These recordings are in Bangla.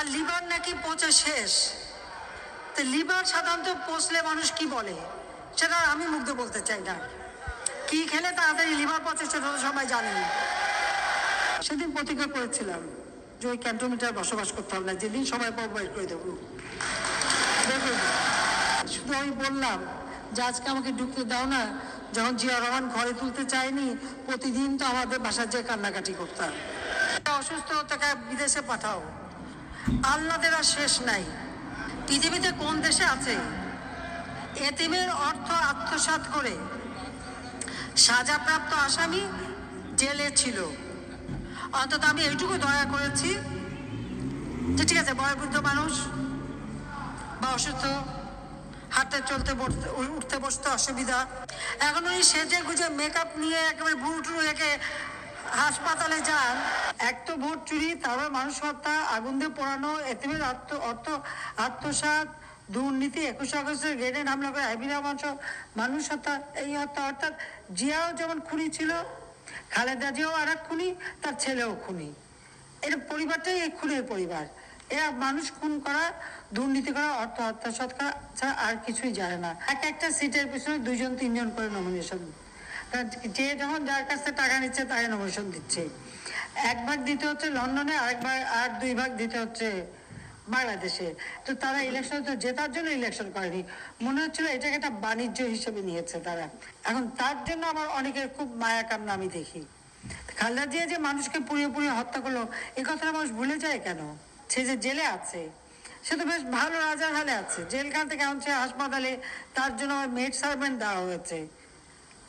তার লিভার নাকি পচে শেষ? তো লিভার সাধারণত পচলে মানুষ কি বলে? সেটা আমি মুগ্ধ বলতে চাই না। কি খেলে তাড়াতাড়ি লিভার পচে সেটা সবাই জানেন সেদিন প্রতিজ্ঞা করেছিলাম যে ওই ক্যান্টনমেন্টে বসবাস করতে হবে না, যেদিন সবাই বের করে দেবো। দেবো। শুধু আমি বললাম যে আজকে আমাকে ঢুকতে দাও না, যখন জিয়া রহমান ঘরে তুলতে চায়নি, প্রতিদিন তো আমাদের বাসার যে কান্নাকাটি করতাম। অসুস্থ তাকে বিদেশে পাঠাও। আল্লাদের আর শেষ নাই। পৃথিবীতে কোন দেশে আছে? এতিমের অর্থ আত্মসাৎ করে। সাজাপ্রাপ্ত আসামি জেলে ছিল। অন্তত আমি এইটুকু দয়া করেছি যে ঠিক আছে, বয়বৃদ্ধ মানুষ বা অসুস্থ, হাঁটতে চলতে উঠতে বসতে অসুবিধা। এখন উনি সেজে গুজে মেকআপ নিয়ে একেবারে ভুটু রেখে হাসপাতালে যান। এক তো ভোট চুরি, তারপর মানুষ হত্যা, আগুন দিয়ে পোড়ানো, এতিমের আত্ম, অর্থ, আত্মসাৎ, দুর্নীতি, একুশে আগস্টের গ্রেনেড হামলা করে আইবিরা মানুষ মানুষ হত্যা, এই হত্যা অর্থাৎ জিয়াও যেমন খুনি ছিল, খালেদা জিয়াও আর এক খুনি, তার ছেলেও খুনি। এর পরিবারটাই এই খুনের পরিবার। এরা মানুষ খুন করা, দুর্নীতি করা, অর্থ আত্মসাৎ করা ছাড়া আর কিছুই জানে না। এক একটা সিটের পিছনে দুইজন, তিনজন করে নমিনেশন যে যখন যার কাছ থেকে টাকা নিচ্ছে, তাকে নমিনেশন দিচ্ছে। এক ভাগ দিতে হচ্ছে লন্ডনে আরেক ভাগ আর দুই ভাগ দিতে হচ্ছে বাংলাদেশে। তো তারা ইলেকশন তো জেতার জন্য ইলেকশন করেনি। মনে হচ্ছিল এটাকে একটা বাণিজ্য হিসেবে নিয়েছে তারা। এখন তার জন্য আমার অনেকের খুব মায়া কান্না আমি দেখি। খালেদা জিয়া যে মানুষকে পুড়িয়ে পুড়িয়ে হত্যা করল এই কথাটা মানুষ ভুলে যায় কেন? সে যে জেলে আছে, সে তো বেশ ভালো রাজার হালে আছে। জেলখান থেকে আনছে হাসপাতালে তার জন্য মেড সার্ভেন্ট দেওয়া হয়েছে।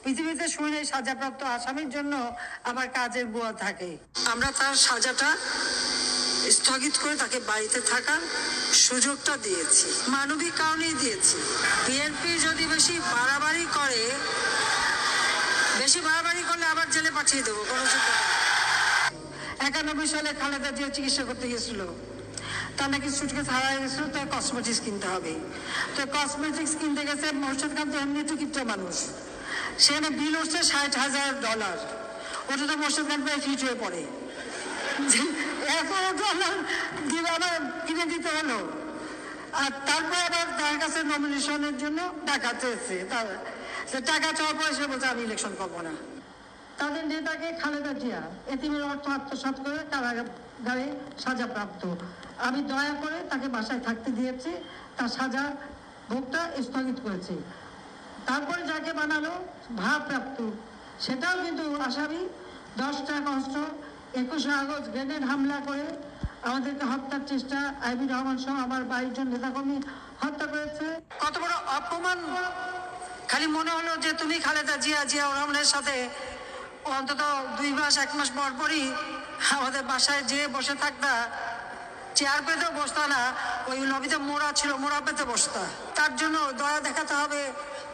পৃথিবীতে শুনে সাজাপ্রাপ্ত আসামির জন্য আমার কাজের বুয়া থাকে। আমরা তার সাজাটা স্থগিত করে তাকে বাড়িতে থাকার সুযোগটা দিয়েছি। মানবিক কারণেই দিয়েছি। বিএনপি যদি বেশি বাড়াবাড়ি করে বেশি বাড়াবাড়ি করলে আবার জেলে পাঠিয়ে দেবো কোনো একানব্বই সালে খালেদা জিয়া চিকিৎসা করতে গেছিল। তার নাকি সুটকেস হারাই গেছিল তার কসমেটিক্স কিনতে হবে। তো কসমেটিক্স কিনতে গেছে মোর্শেদ খান তো এমনি তো কিপটা মানুষ। সেখানে বিল উঠছে ষাট হাজার ডলার ওটা তো মোর্শেদ খান প্রায় ফিট হয়ে পড়ে। এত ডলার দিয়ে আবার কিনে দিতে হলো। আর তারপর আবার তার কাছে নমিনেশনের জন্য টাকা চেয়েছে। তার টাকা চাওয়ার পরে সে বলছে, আমি ইলেকশন করব না। তাদের নেতাকে খালেদা জিয়া এতিমের অর্থ আত্মসাৎ করে কারাগারে সাজাপ্রাপ্ত। আমি দয়া করে তাকে বাসায় থাকতে দিয়েছি। তার সাজা ভোগটা স্থগিত করেছি। তারপরে যাকে বানালো ভাবপ্রাপ্ত সেটাও কিন্তু আসামি। দশটা কষ্ট একুশে আগস্ট গ্রেনেড হামলা করে আমাদেরকে হত্যার চেষ্টা আইবি রহমান সহ আমার বাইশজন নেতাকর্মী হত্যা করেছে। কত বড় অপমান! খালি মনে হলো যে তুমি খালেদা জিয়া জিয়া রহমানের সাথে অন্তত দুই মাস, এক মাস পর পরই আমাদের বাসায় যেয়ে বসে থাকতা। চেয়ার পেতে বসতা না, ওই লবিতে মোড়া ছিল, মোড়া পেতে বসতা। তার জন্য দয়া দেখাতে হবে।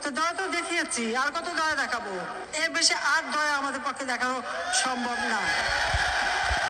তো দয়া তো দেখিয়েছি আর কত দয়া দেখাবো। এর বেশি আর দয়া আমাদের পক্ষে দেখানো সম্ভব না।